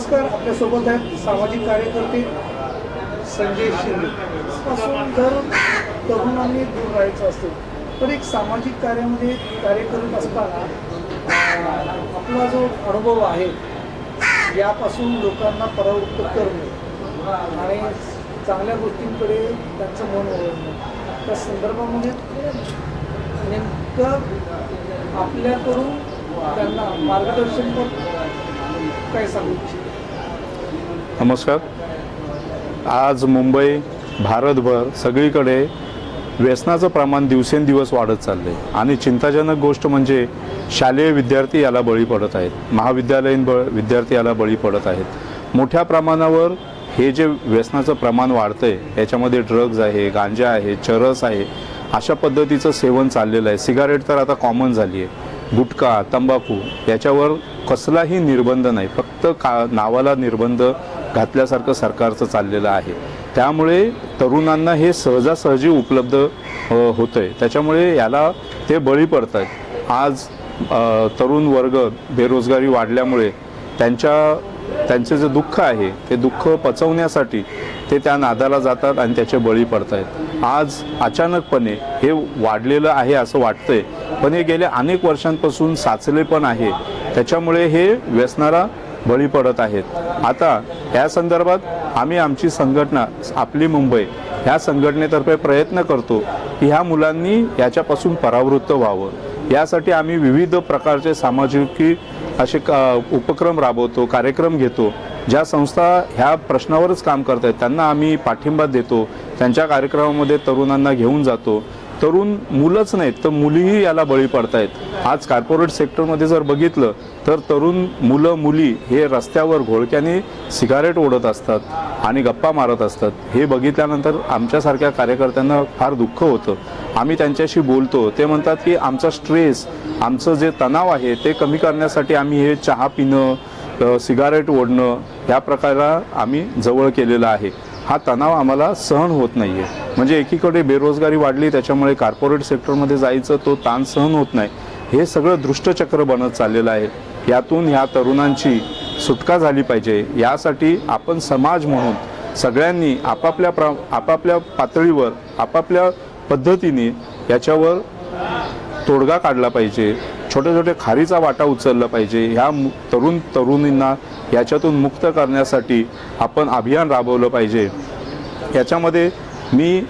नमस्कार आपल्यासोबत आहेत सामाजिक कार्यकर्ते संजय शिंदे. पासून जर तरुणांनी दूर राहायचं असेल तर एक सामाजिक कार्यामध्ये कार्य करत असताना आपला जो अनुभव आहे यापासून लोकांना परावृत्त करणे आणि चांगल्या गोष्टींकडे त्यांचं मन वळवणं. त्या संदर्भामध्ये नेमकं आपल्याकडून त्यांना मार्गदर्शन पण काय सांगू? इच्छित नमस्कार. आज मुंबई भारतभर सगळीकडे व्यसनाचं प्रमाण दिवसेंदिवस वाढत चाललं आहे आणि चिंताजनक गोष्ट म्हणजे शालेय विद्यार्थी याला बळी पडत आहेत. महाविद्यालयीन ब विद्यार्थी याला बळी पडत आहेत. मोठ्या प्रमाणावर हे जे व्यसनाचं प्रमाण वाढतं आहे याच्यामध्ये ड्रग्ज आहे गांजा आहे चरस आहे अशा पद्धतीचं सेवन चाललेलं आहे. सिगारेट तर आता कॉमन झाली आहे गुटखा तंबाखू याच्यावर कसलाही निर्बंध नाही. फक्त का नावाला निर्बंध घातल्यासारखं सरकारचं चाललेलं आहे. त्यामुळे तरुणांना हे सहजासहजी उपलब्ध होतं आहे त्याच्यामुळे याला ते बळी पडत आहेत आज तरुण वर्ग बेरोजगारी वाढल्यामुळे त्यांच्या त्यांचे जे दुःख आहे ते दुःख पचवण्यासाठी ते त्या नादाला जातात आणि त्याचे बळी पडत आहेत आज अचानकपणे हे वाढलेलं आहे असं वाटतंय. पण हे गेल्या अनेक वर्षांपासून साचले पण आहे. त्याच्यामुळे हे व्यसनाला बळी पडत आहेत. आता या संदर्भात आम्ही आमची संघटना आपली मुंबई ह्या संघटनेतर्फे प्रयत्न करतो की ह्या मुलांनी याच्यापासून परावृत्त व्हावं. यासाठी आम्ही विविध प्रकारचे सामाजिक असे का उपक्रम राबवतो कार्यक्रम घेतो. ज्या संस्था ह्या प्रश्नावरच काम करत आहेत त्यांना आम्ही पाठिंबा देतो. त्यांच्या कार्यक्रमामध्ये तरुणांना घेऊन जातो. तरुण मुलंच नाहीत तर मुलीही याला बळी पडतायत. आज कॉर्पोरेट सेक्टरमध्ये जर बघितलं तर तरुण मुलं मुली हे रस्त्यावर घोळक्याने सिगारेट ओढत असतात आणि गप्पा मारत असतात. हे बघितल्यानंतर आमच्यासारख्या कार्यकर्त्यांना फार दुःख होतं. आम्ही त्यांच्याशी बोलतो. ते म्हणतात की आमचा स्ट्रेस आमचं जे तणाव आहे ते कमी करण्यासाठी आम्ही हे चहा पिणं सिगारेट ओढणं ह्या प्रकाराला आम्ही जवळ केलेलं आहे. हा तणाव आम्हाला सहन होत नाही आहे म्हणजे एकीकडे बेरोजगारी वाढली त्याच्यामुळे कार्पोरेट सेक्टरमध्ये जायचं तो ताण सहन होत नाही. हे सगळं दृष्टचक्र बनत चाललेलं आहे. यातून ह्या तरुणांची सुटका झाली पाहिजे. यासाठी आपण समाज म्हणून सगळ्यांनी आपापल्या प्रा आपापल्या पातळीवर आपापल्या पद्धतीने याच्यावर तोडगा काढला पाहिजे. छोट्या छोट्या खारीचा वाटा उचलला पाहिजे. ह्या मु- तरुण तरुणींना याच्यातून मुक्त करण्यासाठी आपण अभियान राबवलं पाहिजे. याच्यामध्ये मी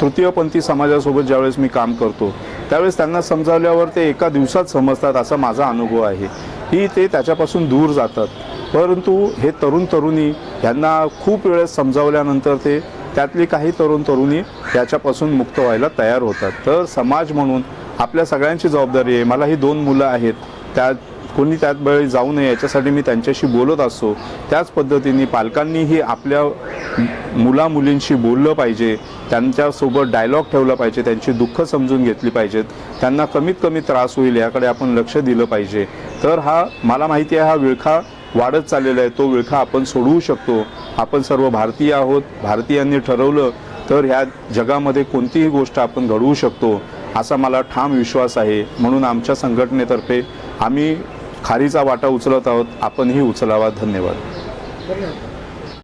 तृतीयपंथी समाजासोबत ज्यावेळेस मी काम करतो त्यावेळेस त्यांना समजावल्यावर ते एका दिवसात समजतात असा माझा अनुभव आहे. की ते त्याच्यापासून दूर जातात. परंतु हे तरुण तरुणी यांना खूप वेळेस समजावल्यानंतर ते त्यातली काही तरुण तरुणी त्याच्यापासून मुक्त व्हायला तयार होतात. तर समाज म्हणून आपल्या सगळ्यांची जबाबदारी आहे. मला ही दोन मुलं आहेत. त्या कोणी त्यात बळी जाऊ नये याच्यासाठी मी त्यांच्याशी बोलत असतो. त्याच पद्धतीने पालकांनीही आपल्या मुला मुलींशी बोललं पाहिजे. त्यांच्यासोबत डायलॉग ठेवला पाहिजे. त्यांची दुःख समजून घेतली पाहिजेत. त्यांना कमीत कमी त्रास होईल याकडे आपण लक्ष दिलं पाहिजे. तर हा मला माहिती आहे हा विळखा वाढत चाललेला आहे. तो विळखा आपण सोडवू शकतो. आपण सर्व भारतीय आहोत. भारतीयांनी ठरवलं तर ह्या जगामध्ये कोणतीही गोष्ट आपण घडवू शकतो. असा मला ठाम विश्वास आहे. म्हणून आमच्या संघटनेतर्फे आम्ही खारीचा वाटा उचलत आहोत. आपणही उचलावा. धन्यवाद. धन्यवाद.